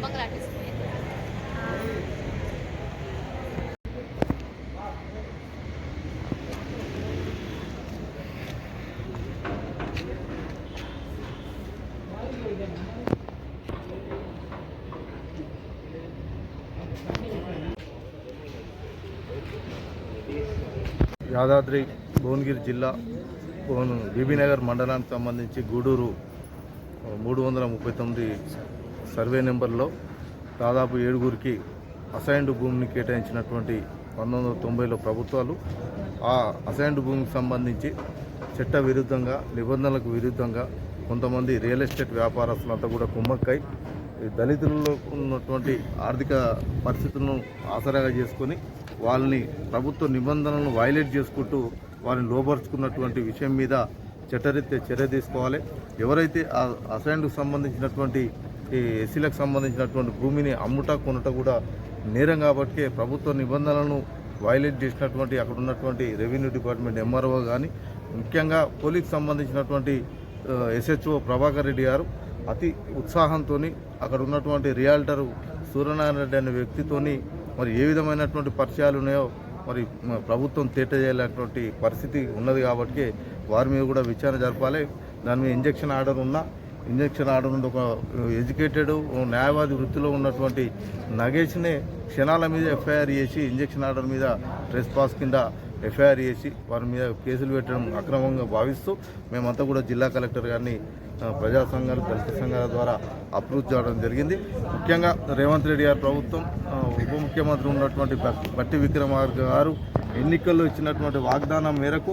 శుభంగా యాదాద్రి భువనగిరి జిల్లా భువన బీబీనగర్ మండలానికి సంబంధించి గూడూరు మూడు వందల ముప్పై తొమ్మిది సర్వే నెంబర్లో దాదాపు ఏడుగురికి అసైన్డ్ భూమిని కేటాయించినటువంటి పంతొమ్మిది వందల తొంభైలో ప్రభుత్వాలు ఆ అసైన్డ్ భూమికి సంబంధించి చట్ట విరుద్ధంగా నిబంధనలకు విరుద్ధంగా కొంతమంది రియల్ ఎస్టేట్ వ్యాపారస్తులంతా కూడా కుమ్మక్కై ఈ దళితులలో ఉన్నటువంటి ఆర్థిక పరిస్థితులను ఆసరాగా చేసుకొని వాళ్ళని ప్రభుత్వ నిబంధనలను వైలేట్ చేసుకుంటూ వారిని లోపరుచుకున్నటువంటి విషయం మీద చట్టరీత్యా చర్య తీసుకోవాలి. ఎవరైతే ఆ అసైన్కు సంబంధించినటువంటి ఈ ఎస్సీలకు సంబంధించినటువంటి భూమిని అమ్ముట కొనుట కూడా నేరం కాబట్టి ప్రభుత్వ నిబంధనలను వైలేట్ చేసినటువంటి అక్కడ ఉన్నటువంటి రెవెన్యూ డిపార్ట్మెంట్ ఎంఆర్ఓ కానీ ముఖ్యంగా పోలీస్ సంబంధించినటువంటి ఎస్హెచ్ఓ ప్రభాకర్ రెడ్డి గారు అతి ఉత్సాహంతో అక్కడ ఉన్నటువంటి రియాల్టరు సూర్యనారాయణ రెడ్డి అనే వ్యక్తితోని మరి ఏ విధమైనటువంటి పరిచయాలు ఉన్నాయో మరి ప్రభుత్వం తేట చేయలేనటువంటి పరిస్థితి ఉన్నది కాబట్టి వారి మీద కూడా విచారణ జరపాలి. దాని మీద ఇంజక్షన్ ఆర్డర్ ఉన్నా ఇంజక్షన్ ఆర్డర్ ఒక ఎడ్యుకేటెడ్ న్యాయవాది వృత్తిలో ఉన్నటువంటి నగేష్నే క్షణాల మీద ఎఫ్ఐఆర్ చేసి ఇంజక్షన్ ఆర్డర్ మీద ట్రెస్ పాస్ కింద ఎఫ్ఐఆర్ చేసి వారి మీద కేసులు పెట్టడం అక్రమంగా భావిస్తూ మేమంతా కూడా జిల్లా కలెక్టర్ గారిని ప్రజా సంఘాలు దళిత సంఘాల ద్వారా అప్రూవ్ చేయడం జరిగింది. ముఖ్యంగా రేవంత్ రెడ్డి గారి ప్రభుత్వం ఉప ముఖ్యమంత్రి ఉన్నటువంటి బట్టి విక్రమార్క గారు ఎన్నికల్లో ఇచ్చినటువంటి వాగ్దానం మేరకు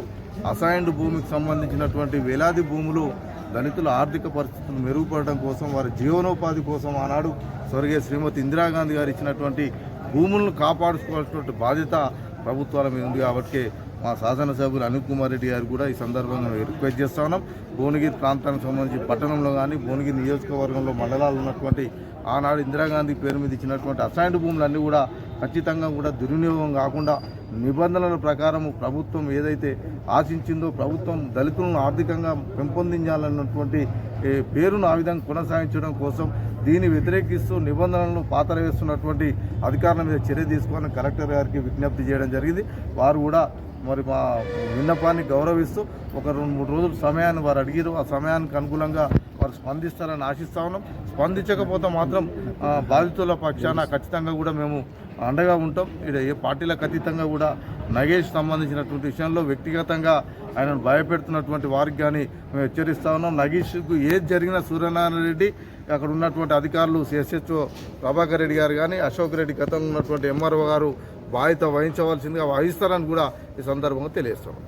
అసైన్డ్ భూమికి సంబంధించినటువంటి వేలాది భూములు దళితుల ఆర్థిక పరిస్థితులు మెరుగుపడడం కోసం వారి జీవనోపాధి కోసం ఆనాడు స్వర్గీయ శ్రీమతి ఇందిరాగాంధీ గారు ఇచ్చినటువంటి భూములను కాపాడుకోవాల్సినటువంటి బాధ్యత ప్రభుత్వాల మీద ఉంది కాబట్టి మా శాసనసభ్యులు అనిల్ కుమార్ రెడ్డి గారు కూడా ఈ సందర్భంగా రిక్వెస్ట్ చేస్తా ఉన్నాం. భువనగిరి ప్రాంతానికి సంబంధించి పట్టణంలో కానీ భువనగిరి నియోజకవర్గంలో మండలాలు ఉన్నటువంటి ఆనాడు ఇందిరాగాంధీ పేరు మీద ఇచ్చినటువంటి అసైన్డ్ భూములన్నీ కూడా ఖచ్చితంగా కూడా దుర్వినియోగం కాకుండా నిబంధనల ప్రకారం ప్రభుత్వం ఏదైతే ఆశించిందో ప్రభుత్వం దళితులను ఆర్థికంగా పెంపొందించాలన్నటువంటి పేరును ఆ విధంగా కొనసాగించడం కోసం దీన్ని వ్యతిరేకిస్తూ నిబంధనలను పాతరవేస్తున్నటువంటి అధికారుల మీద చర్య తీసుకోవాలని కలెక్టర్ గారికి విజ్ఞప్తి చేయడం జరిగింది. వారు కూడా మరి మా విన్నపాన్ని గౌరవిస్తూ ఒక రెండు మూడు రోజులు సమయాన్ని వారు అడిగిరు. ఆ సమయానికి అనుకూలంగా వారు స్పందిస్తారని ఆశిస్తా ఉన్నాం. స్పందించకపోతే మాత్రం బాధితుల పక్షాన ఖచ్చితంగా కూడా మేము అండగా ఉంటాం. ఇక్కడ ఏ పార్టీలకు అతీతంగా కూడా నగేష్ సంబంధించినటువంటి విషయంలో వ్యక్తిగతంగా ఆయనను భయపెడుతున్నటువంటి వారికి కానీ మేము హెచ్చరిస్తా ఉన్నాం. నగేష్కు ఏది జరిగినా సూర్యనారాయణ రెడ్డి అక్కడ ఉన్నటువంటి అధికారులు ఎస్హెచ్ఓ ప్రభాకర్ రెడ్డి గారు కానీ అశోక్ రెడ్డి గతంలో ఉన్నటువంటి ఎంఆర్ఓ గారు బాధ్యత వహించవలసిందిగా వహిస్తారని కూడా ఈ సందర్భంగా తెలియజేస్తున్నాం.